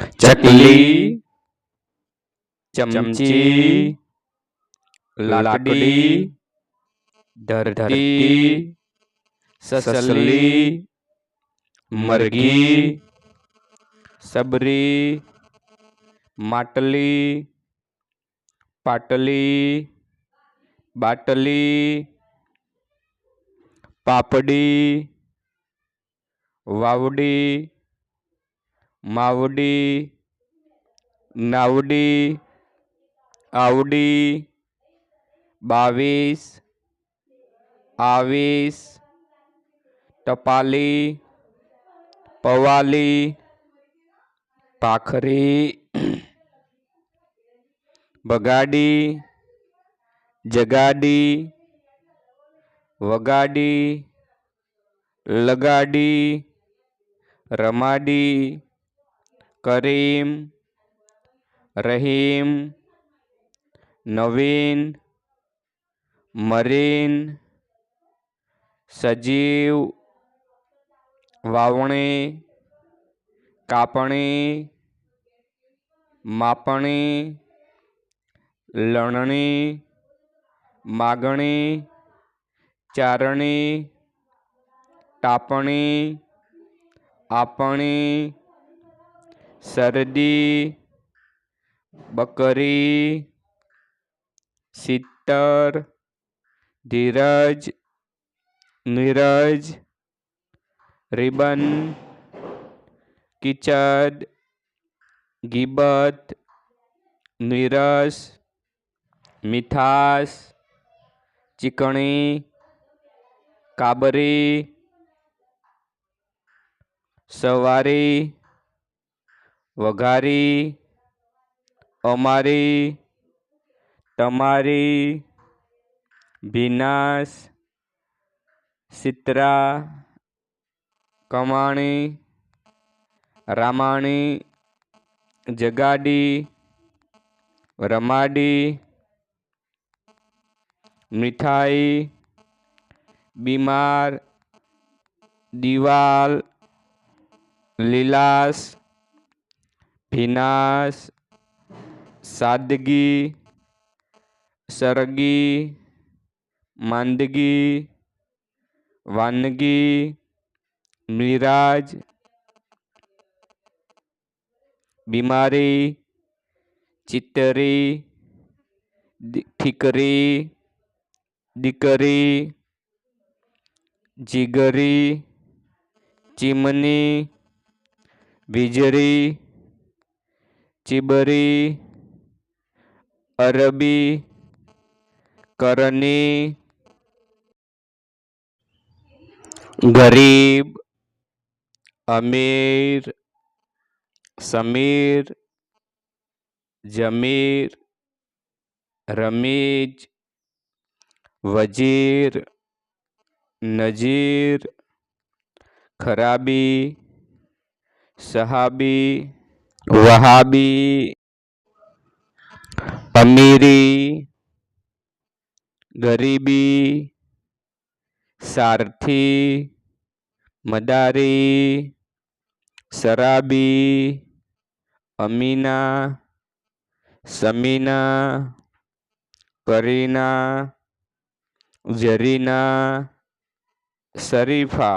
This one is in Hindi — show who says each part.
Speaker 1: चकली चमची लाडी धरती ससली मरगी सबरी माटली पाटली बाटली पापड़ी वावड़ी मावडी नावडी आवडी बावीस आवीस टपाली पवाली पाखरी बगाडी जगाडी वगाडी लगाडी रमाडी કરીમ રહીમ નવીન મરીન સજીવ વાવણી કાપણી માપણી લણણી માગણી ચારણી ટાપણી આપણી શરદી બકરી સિત્તર ધીરજ નીરજ રિબન કિચડ ગીબત નીરસ મીઠાસ ચીકણી કાબરી સવારી વઘારી અમારી તમારી ભીનાશ સિત્રા કમાણી રામાણી જગાડી રમાડી મીઠાઈ બીમાર દિવાલ લીલાસ फिनास सादगी सरगी मंदगी वानगी मिराज बीमारी चितरी ठिकरी दिकरी जिगरी चिमनी बिजरी चिबरी अरबी करनी गरीब अमीर समीर जमीर रमीज वज़ीर नजीर खराबी सहाबी। वहाबी पमीरी गरीबी सारथी मदारी शराबी अमीना समीना करीना जरीना शरीफा।